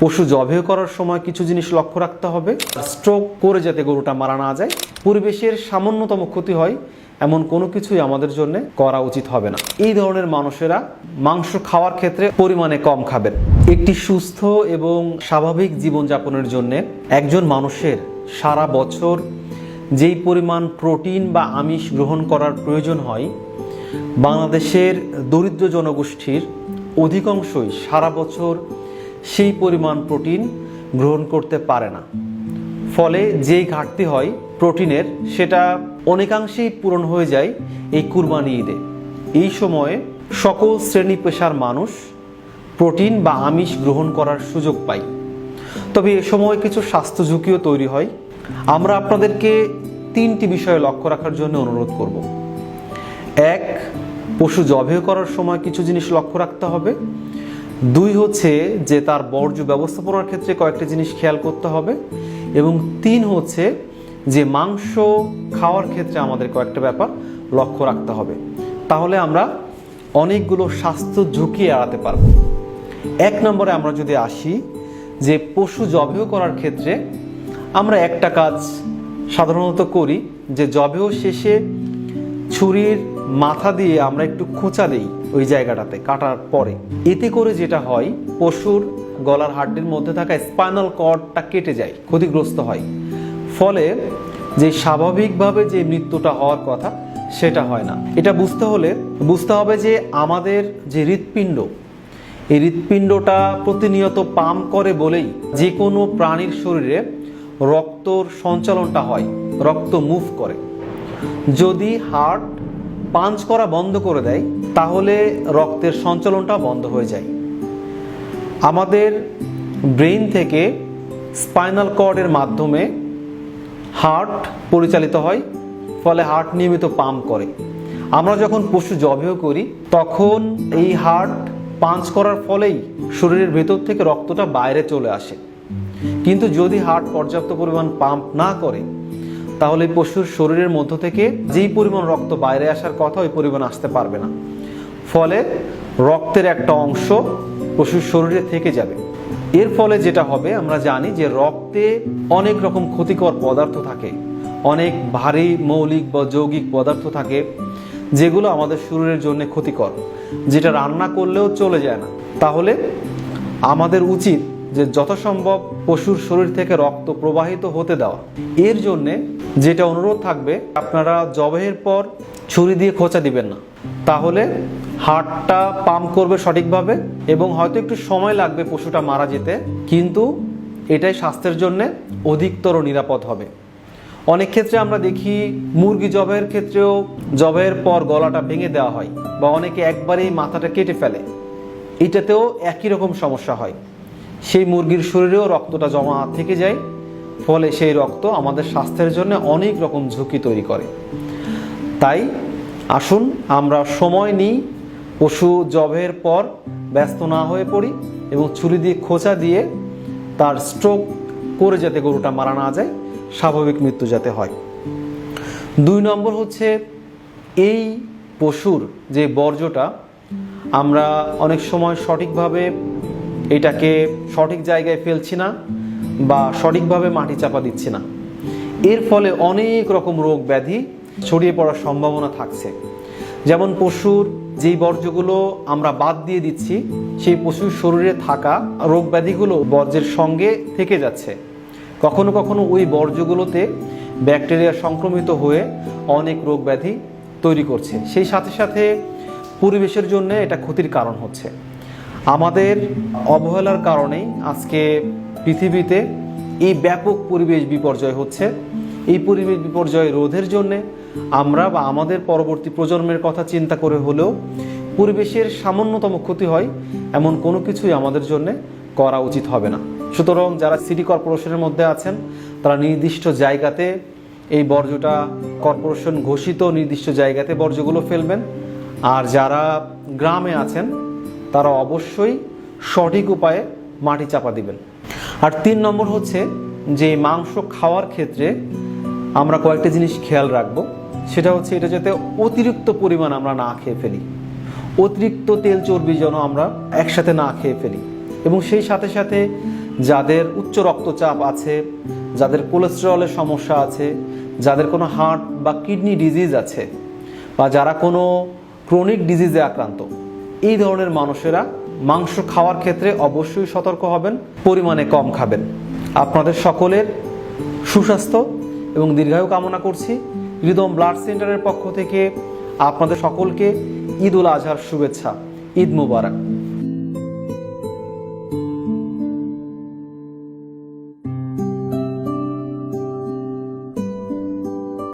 পশু জবেহ করার সময় কিছু জিনিস লক্ষ্য রাখতে হবে। স্ট্রোক করে যাতে গরুটা মারা না যায়, পরিবেশের সামান্যতম ক্ষতি হয়, এমন কোনো কিছুই আমাদের জন্য করা উচিত হবে না। এই ধরনের মানুষেরা মাংস খাওয়ার ক্ষেত্রে পরিমাণে কম খাবেন। একটি সুস্থ এবং স্বাভাবিক জীবনযাপনের জন্য একজন মানুষের সারা বছর যেই পরিমাণ প্রোটিন বা আমিষ গ্রহণ করার প্রয়োজন হয়, বাংলাদেশের দরিদ্র জনগোষ্ঠীর অধিকাংশই সারা বছর সেই পরিমাণ প্রোটিন গ্রহণ করতে পারে না। ফলে যেই ঘাটতি হয় প্রোটিনের, সেটা অনেকাংশেই পূরণ হয়ে যায় এই কুরবানি ঈদে। এই সময়ে সকল শ্রেণি পেশার মানুষ প্রোটিন বা আমিষ গ্রহণ করার সুযোগ পায়। তবে এ সময় কিছু স্বাস্থ্য ঝুঁকিও তৈরি হয়। আমরা আপনাদেরকে তিনটি বিষয়ে লক্ষ্য রাখার জন্য অনুরোধ করব। এক, পশু জবেহ করার সময় কিছু জিনিস লক্ষ্য রাখতে হবে। দুই হচ্ছে যে তার বর্জ্য ব্যবস্থাপনার ক্ষেত্রে কয়েকটা জিনিস খেয়াল করতে হবে এবং তিন হচ্ছে যে মাংস খাওয়ার ক্ষেত্রে আমাদের কয়েকটা ব্যাপার লক্ষ্য রাখতে হবে। তাহলে আমরা অনেকগুলো স্বাস্থ্য ঝুঁকি এড়াতে পারব। এক নম্বরে আমরা যদি আসি যে পশু জবেহ করার ক্ষেত্রে আমরা একটা কাজ সাধারণত করি যে জবেহ শেষে ছুরির মাথা দিয়ে আমরা একটু খোঁচা দিই ওই জায়গাটাতে কাটার পরে। এতে করে যেটা হয়, পশুর গলার হাড্ডির মধ্যে থাকা স্পাইনাল কর্ডটা কেটে যায়, ক্ষতিগ্রস্ত হয়। ফলে যে স্বাভাবিকভাবে যে মৃত্যুটা হওয়ার কথা, সেটা হয় না। এটা বুঝতে হলে বুঝতে হবে যে আমাদের যে হৃৎপিণ্ড, এই হৃৎপিণ্ডটা প্রতিনিয়ত পাম করে বলেই যে কোনো প্রাণীর শরীরে রক্তর সঞ্চালনটা হয়, রক্ত মুভ করে। যদি হার্ট পাঞ্চ করা বন্ধ করে দেয়, তাহলে রক্তের সঞ্চালনটা বন্ধ হয়ে যায়। আমাদের ব্রেন থেকে স্পাইনাল কর্ডের মাধ্যমে হার্ট পরিচালিত হয়, ফলে হার্ট নিয়মিত পাম্প করে। আমরা যখন পশু জবেও করি, তখন এই হার্ট পাঞ্চ করার ফলেই শরীরের ভেতর থেকে রক্তটা বাইরে চলে আসে। কিন্তু যদি হার্ট পর্যাপ্ত পরিমাণ পাম্প না করে তাহলে পশুর শরীরের মধ্য থেকে যেই পরিমাণ রক্ত বাইরে আসার কথা ওই পরিমাণ আসতে পারবে না। ফলে রক্তের একটা অংশ পশুর শরীরে থেকে যাবে। এর ফলে যেটা হবে, আমরা জানি যে রক্তে অনেক রকম ক্ষতিকর পদার্থ থাকে। অনেক ভারী মৌলিক বা যৌগিক পদার্থ থাকে, যেগুলো আমাদের শরীরের জন্য ক্ষতিকর, যেটা রান্না করলেও চলে যায় না। তাহলে আমাদের উচিত যে যথাসম্ভব পশুর শরীর থেকে রক্ত প্রবাহিত হতে দেওয়া। এর জন্যে যেটা অনুরোধ থাকবে, আপনারা জবেহের পর ছুরি দিয়ে খোঁচা দিবেন না। তাহলে হার্টটা পাম্প করবে সঠিকভাবে এবং হয়তো একটু সময় লাগবে পশুটা মারা যেতে, কিন্তু এটাই স্বাস্থ্যের জন্যে অধিকতর নিরাপদ হবে। অনেক ক্ষেত্রে আমরা দেখি মুরগি জবের ক্ষেত্রেও জবের পর গলাটা ভেঙে দেওয়া হয় বা অনেকে একবারেই মাথাটা কেটে ফেলে। এটাতেও একই রকম সমস্যা হয়। সেই মুরগির শরীরেও রক্তটা জমা থেকে যায়, ফলে সেই রক্ত আমাদের স্বাস্থ্যের জন্য অনেক রকম ঝুঁকি তৈরি করে। তাই আসুন আমরা সময় নিই, পশু জবের পর ব্যস্ত না হয়ে পড়ি এবং ছুরি দিয়ে খোঁচা দিয়ে তার স্ট্রোক করে যাতে গরুটা মারা না যায়, স্বাভাবিক মৃত্যু যাতে হয়। দুই নম্বর হচ্ছে এই পশুর যে বর্জ্যটা, আমরা অনেক সময় সঠিকভাবে এটাকে সঠিক জায়গায় ফেলছি না বা সঠিকভাবে মাটি চাপা দিচ্ছি না। এর ফলে অনেক রকম রোগ ব্যাধি ছড়িয়ে পড়ার সম্ভাবনা থাকছে। যেমন পশুর যেই বর্জ্যগুলো আমরা বাদ দিয়ে দিচ্ছি, সেই পশুর শরীরে থাকা রোগ ব্যাধিগুলো বর্জ্যের সঙ্গে থেকে যাচ্ছে। কখনো কখনো ওই বর্জ্যগুলোতে ব্যাকটেরিয়া সংক্রমিত হয়ে অনেক রোগ ব্যাধি তৈরি করছে। সেই সাথে সাথে পরিবেশের জন্য এটা ক্ষতির কারণ হচ্ছে। আমাদের অবহেলার কারণেই আজকে পৃথিবীতে এই ব্যাপক পরিবেশ বিপর্যয় হচ্ছে। এই পরিবেশ বিপর্যয় রোধের জন্যে আমরা বা আমাদের পরবর্তী প্রজন্মের কথা চিন্তা করে হলেও পরিবেশের সামান্যতম ক্ষতি হয় এমন কোনো কিছুই আমাদের জন্য করা উচিত হবে না। সুতরাং যারা সিটি কর্পোরেশনের মধ্যে আছেন, তারা নির্দিষ্ট জায়গাতে এই বর্জ্যটা কর্পোরেশন ঘোষিত নির্দিষ্ট জায়গাতে বর্জ্যগুলো ফেলবেন। আর যারা গ্রামে আছেন তারা অবশ্যই সঠিক উপায়ে মাটি চাপা দিবেন। আর তিন নম্বর হচ্ছে যে মাংস খাওয়ার ক্ষেত্রে আমরা কয়েকটা জিনিস খেয়াল রাখব। সেটা হচ্ছে এটা যাতে অতিরিক্ত পরিমাণ আমরা না খেয়ে ফেলি। অতিরিক্ত তেল চর্বি যেন আমরা একসাথে না খেয়ে ফেলি। এবং সেই সাথে সাথে যাদের উচ্চ রক্তচাপ আছে, যাদের কোলেস্টেরলের সমস্যা আছে, যাদের কোনো হার্ট বা কিডনি ডিজিজ আছে, বা যারা কোনো ক্রনিক ডিজিজে আক্রান্ত এই ধরনের মানুষেরা মাংস খাওয়ার ক্ষেত্রে অবশ্যই সতর্ক হবেন, পরিমাণে কম খাবেন। আপনাদের সকলের সুস্বাস্থ্য এবং দীর্ঘায়ু কামনা করছি। হৃদম ব্লাড সেন্টারের পক্ষ থেকে আপনাদের সকলকে ঈদ উল আজহার শুভেচ্ছা, ঈদ মুবারক।